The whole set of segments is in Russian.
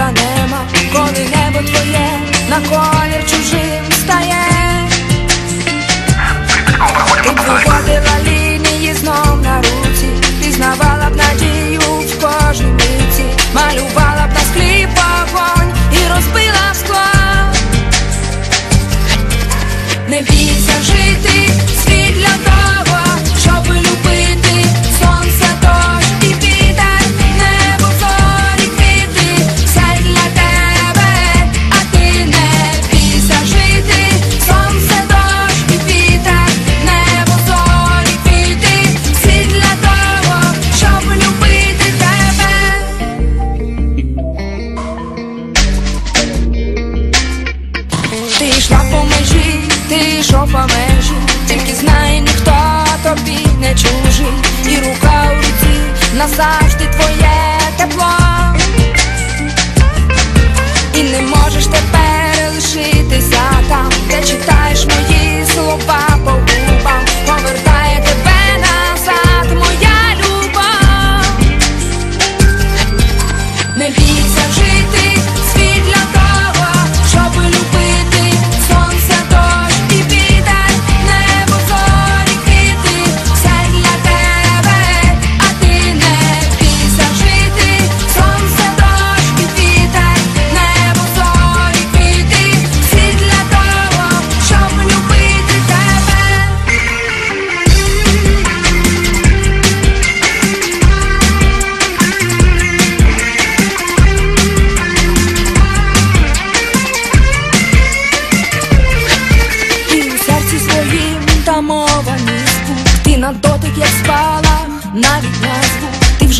місця нема, коли небо твоє на колір чужим стає. Ти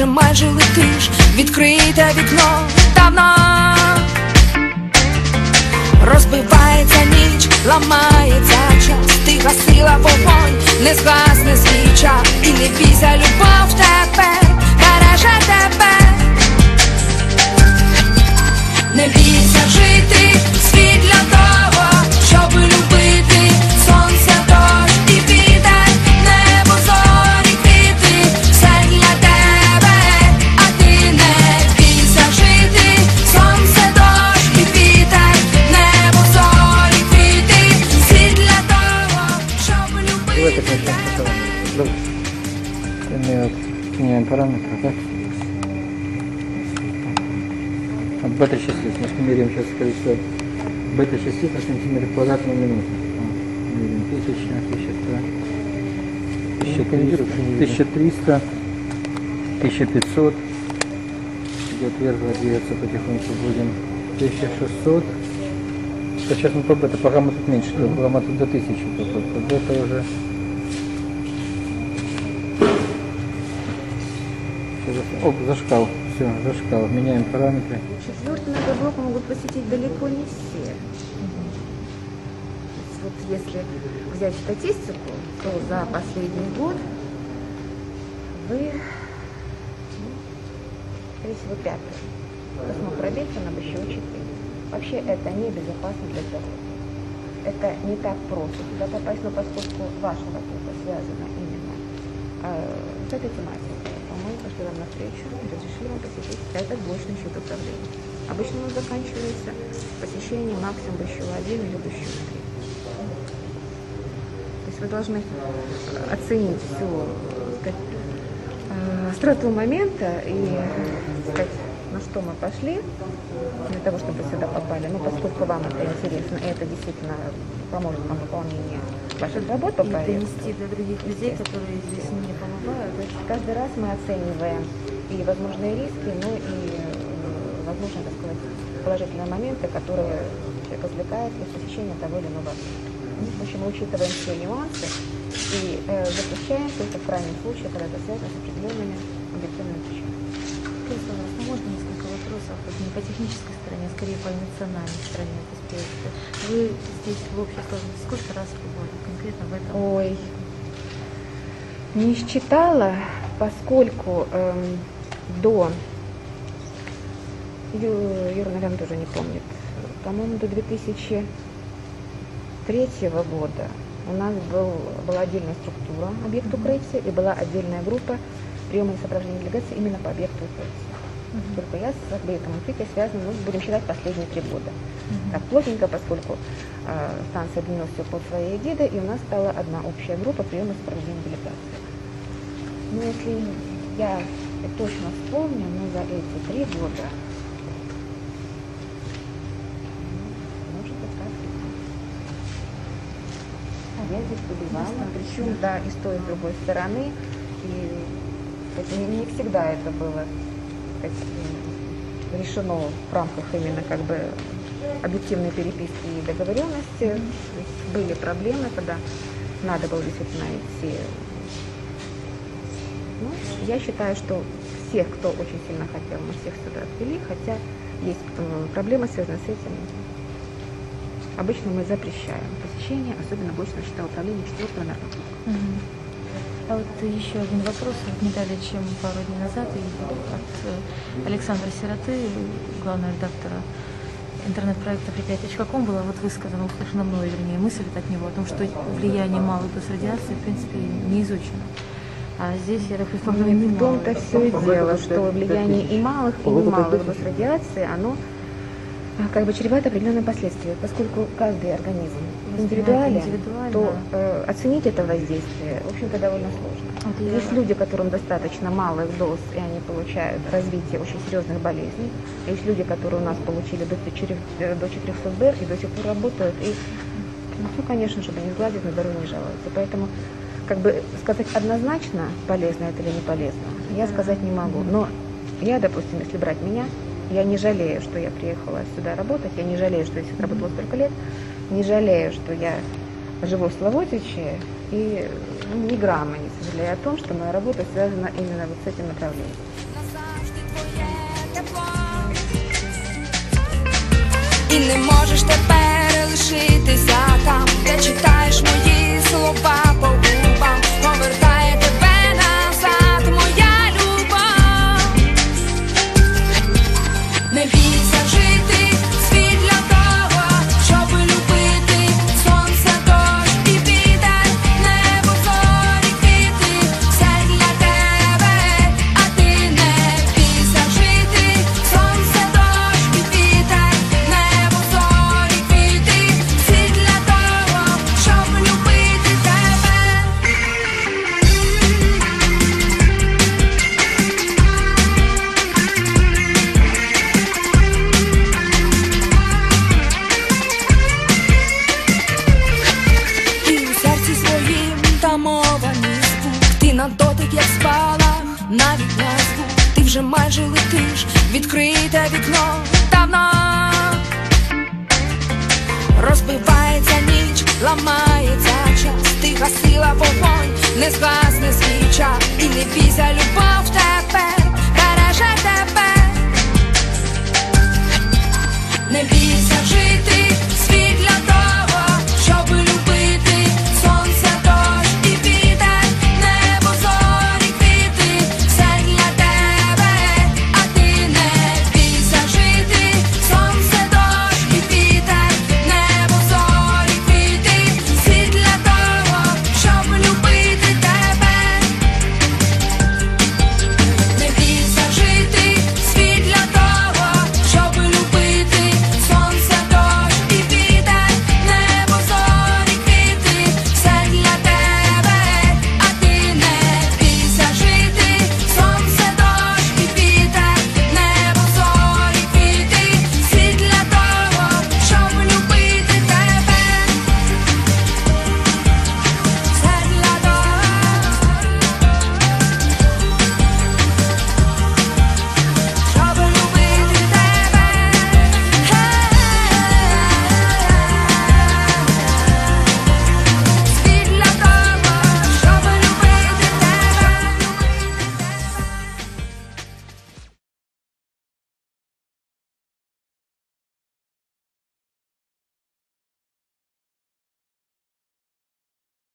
вже майже летиш, відкрите вікно давно. Розбивається ніч, ламається час. Ти гасила вогонь, не згасне свіча І не бійся, любов тепер береже тебе. Не бійся жити, світ для того, щоб любити бета-частиц. Мы меряем сейчас количество бета-частиц на сантиметр квадратный в минуту. Меряем тысяча, тысяча, тысяча, тысяча триста, тысяча пятьсот. Идет вверх, двигаться потихоньку будем. 1600. То сейчас мы по бета, по гамма тут меньше, по гамма тут до 1000. По, по, по бета уже Оп, зашкал. Все, зашкал. Меняем параметры. Четвертый энергоблок могут посетить далеко не все. Есть Вот если взять статистику, то за последний год вы, ну, скорее всего, пятый. То пробить на бы еще четыре. Вообще это небезопасно для здоровья. Это не так просто туда попасть, но поскольку ваша работа связана именно э, с этой тематикой, пошли вам навстречу и разрешили вам посетить этот блочный счет управления. Обычно он заканчивается посещением максимум еще один или еще три. То есть вы должны э, оценить всю сказать, э, остроту момента и что мы пошли для того, чтобы сюда попали. Но поскольку вам это интересно, и это действительно поможет вам в выполнении ваших работ по И проекту, донести для других людей, которые здесь не побывают. есть каждый раз мы оцениваем и возможные риски, ну и э, возможно, так сказать, положительные моменты, которые человек извлекает из посещения того или иного. Ну, В общем, мы учитываем все нюансы и э, запрещаем только в крайнем случае, когда это связано с определенными объективными причинами. Ну, можно вопросов, вот не по технической стороне, а скорее по эмоциональной стороне этой аспекта. Вы здесь в общей сложности сколько раз побывали конкретно в этом? Ой, не считала, поскольку эм, до, Ю- Юра, наверное, тоже не помнит, по-моему, до 2003 года у нас был, была отдельная структура объекта укрытия и была отдельная группа приема и сопровождения делегации именно по объекту укрытия. Поскольку я с объектом конфликта связана, ну, будем считать, последние три года. Так плотненько, поскольку э, станция объединилась все под своей эгидой, и у нас стала одна общая группа приема сопровождения делегации. Ну, если я точно вспомню, ну, за эти три года, ну. А я здесь побывала, причем, да, и с той, и с другой стороны. И кстати, не, всегда это было решено в рамках именно как бы объективной переписки и договоренности. Были проблемы, когда надо было действительно идти. Ну, я считаю, что всех, кто очень сильно хотел, мы всех сюда отвели, хотя есть э, проблемы, связанные с этим. Обычно мы запрещаем посещение, особенно больше счета управления четвертого наркотика. Мгм. А вот еще один вопрос, вот не далее, чем пару дней назад, и от э, Александра Сироты, главного редактора интернет-проекта «Припять.ком» была вот высказана, услышана мной, вернее, мысль от него о том, что влияние малых доз радиации, в принципе, не изучено. А здесь, я так предполагаю, не В том-то все и дело, что влияние и малых, и немалых доз радиации, оно как бы чревато определенными последствиями, поскольку каждый организм индивидуален, индивидуально. то э, оценить это воздействие, в общем-то, довольно сложно. Вот Есть люди, которым достаточно малых доз, и они получают развитие очень серьезных болезней. Есть люди, которые у нас получили до 400, э, до 400 БР и до сих пор работают. И, ну, конечно, чтобы не сгладить, на здоровье не жалуются. Поэтому, как бы сказать однозначно, полезно это или не полезно, я сказать не могу. Но я, допустим, если брать меня, я не жалею, что я приехала сюда работать, я не жалею, что я здесь работала столько лет, не жалею, что я живу в Славутиче, и ну, ни грамма не сожалею о том, что моя работа связана именно вот с этим направлением. назавжди твоє тепло. І не можеш тепер лишитися там, де читаєш мої Розбивається ніч, ламається час. Ти гасила вогонь, не згасне свіча. І не бійся, любов тепер береже тебе. Не бійся жити, світ для